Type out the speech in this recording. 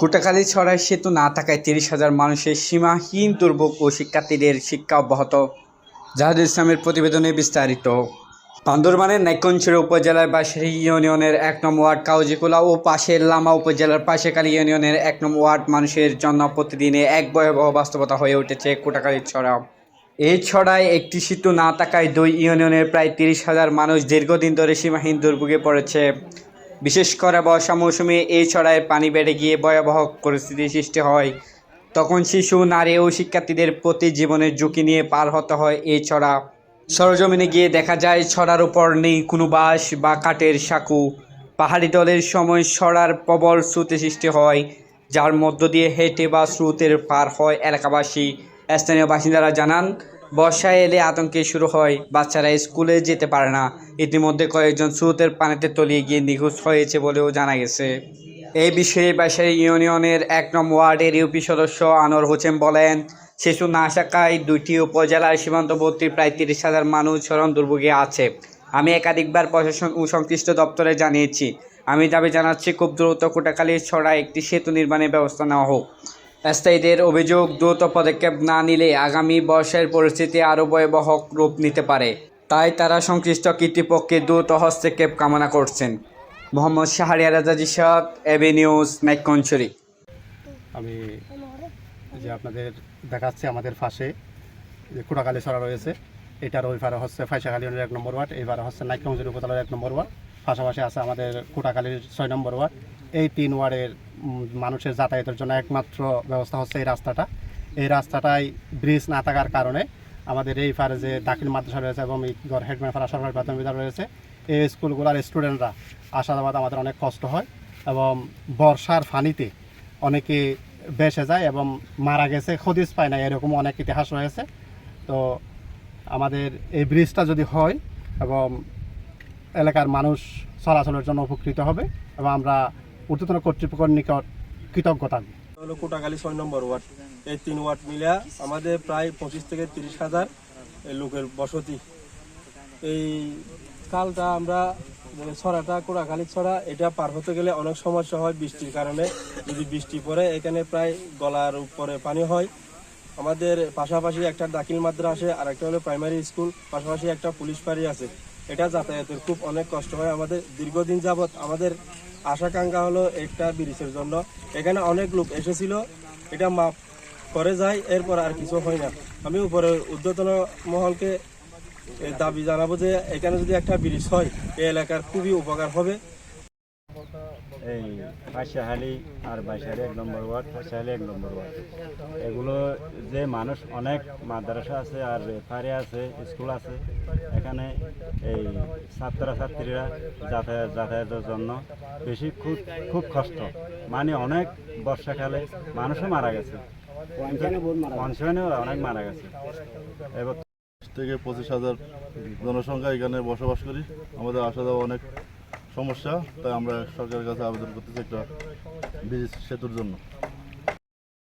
কুটাখালী ছড়ায় সেতু না থাকায় তিরিশ হাজার মানুষের সীমাহীন দুর্ভোগ ও শিক্ষার্থীদের শিক্ষা অব্যাহত। জাহাদুল ইসলামের প্রতিবেদনে বিস্তারিত। বান্দরবানের নাইকঞ্চুর উপজেলার বাঁশারি ইউনিয়নের এক নম্বর ওয়ার্ড কাউজিকুলা ও পাশের লামা উপজেলার পাশেকালী ইউনিয়নের এক নম্বর ওয়ার্ড মানুষের জন্য প্রতিদিনে এক ভয়াবহ বাস্তবতা হয়ে উঠেছে কুটাখালীর ছড়া। এই ছড়ায় একটি সেতু না থাকায় দুই ইউনিয়নের প্রায় তিরিশ হাজার মানুষ দীর্ঘদিন ধরে সীমাহীন দুর্ভোগে পড়েছে। বিশেষ করে বর্ষা মৌসুমে এই ছড়ায় পানি বেড়ে গিয়ে ভয়াবহ পরিস্থিতি সৃষ্টি হয়। তখন শিশু, নারী ও শিক্ষার্থীদের প্রতি জীবনের ঝুঁকি নিয়ে পার হতে হয় এই ছড়া। সরজমিনে গিয়ে দেখা যায়, ছড়ার উপর নেই কোনো বাঁশ বা কাঠের সাঁকু। পাহাড়ি দলের সময় ছড়ার প্রবল স্রোতে সৃষ্টি হয়, যার মধ্য দিয়ে হেঁটে বা স্রোতের পার হয় এলাকাবাসী। স্থানীয় বাসিন্দারা জানান বর্ষায় এলে আতঙ্কে শুরু হয়। বাচ্চারা স্কুলে যেতে পারে না। ইতিমধ্যে কয়েকজন স্রোতের পানিতে তলিয়ে গিয়ে নিখোঁজ হয়েছে বলেও জানা গেছে। এই বিষয়ে বাসাই ইউনিয়নের এক নম্বর ওয়ার্ডের ইউপি সদস্য আনোয়ার হোসেন বলেন, শিশু না থাকায় দুইটি উপজেলার সীমান্তবর্তী প্রায় তিরিশ হাজার মানুষ চরম দুর্ভোগে আছে। আমি একাধিকবার প্রশাসন ও সংশ্লিষ্ট দপ্তরে জানিয়েছি। আমি দাবি জানাচ্ছি, খুব দ্রুত কোটাখালী ছড়া একটি সেতু নির্মাণের ব্যবস্থা নেওয়া হোক। স্থায়ীদের অভিযোগ, দ্রুত পদক্ষেপ না নিলে আগামী বর্ষের পরিস্থিতি আরও ভয়াবহ রূপ নিতে পারে। তাই তারা সংশ্লিষ্ট কর্তৃপক্ষের দ্রুত হস্তক্ষেপ কামনা করছেন। মোহাম্মদ শাহরিয়ার রাজা জিসাদ এবি নিউজ নাইকঞ্চুরি আমি যে আপনাদের দেখাচ্ছি আমাদের পাশে যে কুড়াকালী ছড়া রয়েছে, এটার ওই হচ্ছে ফাইসাখালী এক নম্বর ওয়ার্ড, এই পারে হচ্ছে নাইকমজুর উপজেলার এক নম্বর ওয়ার্ড, পাশাপাশি আছে আমাদের কুটাকালীর ছয় নম্বর ওয়ার্ড। এই তিন ওয়ার্ডের মানুষের যাতায়াতের জন্য একমাত্র ব্যবস্থা হচ্ছে এই রাস্তাটা। এই রাস্তাটায় ব্রিজ না থাকার কারণে আমাদের এই পারে যে দাখিল মাদ্রাসা রয়েছে এবং গড় হেডম্যাফারা সরকারি প্রাথমিক বিদ্যালয় রয়েছে, এই স্কুলগুলোর স্টুডেন্টরা আসা যাওয়াতে আমাদের অনেক কষ্ট হয় এবং বর্ষার ফানিতে অনেকে বেসে যায় এবং মারা গেছে, হদিস পায় না, এরকম অনেক ইতিহাস রয়েছে। তো আমাদের এই ব্রিজটা যদি হয় এবং এলাকার মানুষ চলাচলের জন্য উপকৃত হবে এবং আমরা ঊর্ধ্বতন কর্তৃপক্ষের নিকট কৃতজ্ঞ থাকব হলো কোটাখালী ছয় নম্বর ওয়ার্ড। এই তিন ওয়ার্ড মিলিয়া আমাদের প্রায় পঁচিশ থেকে তিরিশ হাজার লোকের বসতি। এই কালটা আমরা মানে ছড়াটা, কোটাখালী ছড়া, এটা পার হতে গেলে অনেক সমস্যা হয় বৃষ্টির কারণে। যদি বৃষ্টি পড়ে, এখানে প্রায় গলার উপরে পানি হয়। আমাদের পাশাপাশি একটা দাখিল মাদ্রাসা আর একটা হলো প্রাইমারি স্কুল, পাশাপাশি একটা পুলিশ ফাঁড়ি আছে। এটা যাতায়াতের খুব অনেক কষ্ট হয় আমাদের। দীর্ঘদিন যাবৎ আমাদের আশাকাঙ্ক্ষা হলো একটা ব্রিজের জন্য। এখানে অনেক লোক এসেছিল, এটা মাপ করে যায়, এরপর আর কিছু হয় না। আমি উপরে উদ্যোতন মহলকে দাবি জানাব যে, এখানে যদি একটা ব্রিজ হয়, এই এলাকার খুবই উপকার হবে। এই ফাঁসিহালি আর বাইশাহালি এক নম্বর ওয়ার্ড ফাঁসিহালি এক নম্বর ওয়ার্ড। এগুলো যে মানুষ অনেক মাদ্রাসা আছে আর রেফারি আছে স্কুল আছে এখানে এই ছাত্রছাত্রীরা যাতায়াত যাতায়াতের জন্য বেশি খুব খুব কষ্ট। মানে অনেক বর্ষাকালে মানুষও মারা গেছে। পঞ্চায়েতেও অনেক মারা গেছে। এবার থেকে পঁচিশ হাজার জনসংখ্যা এখানে বসবাস করি। আমাদের আসা যাওয়া অনেক সমস্যা তাই আমরা সরকারের কাছে আবেদন করতেছি একটা ব্রিজ সেতুর জন্য।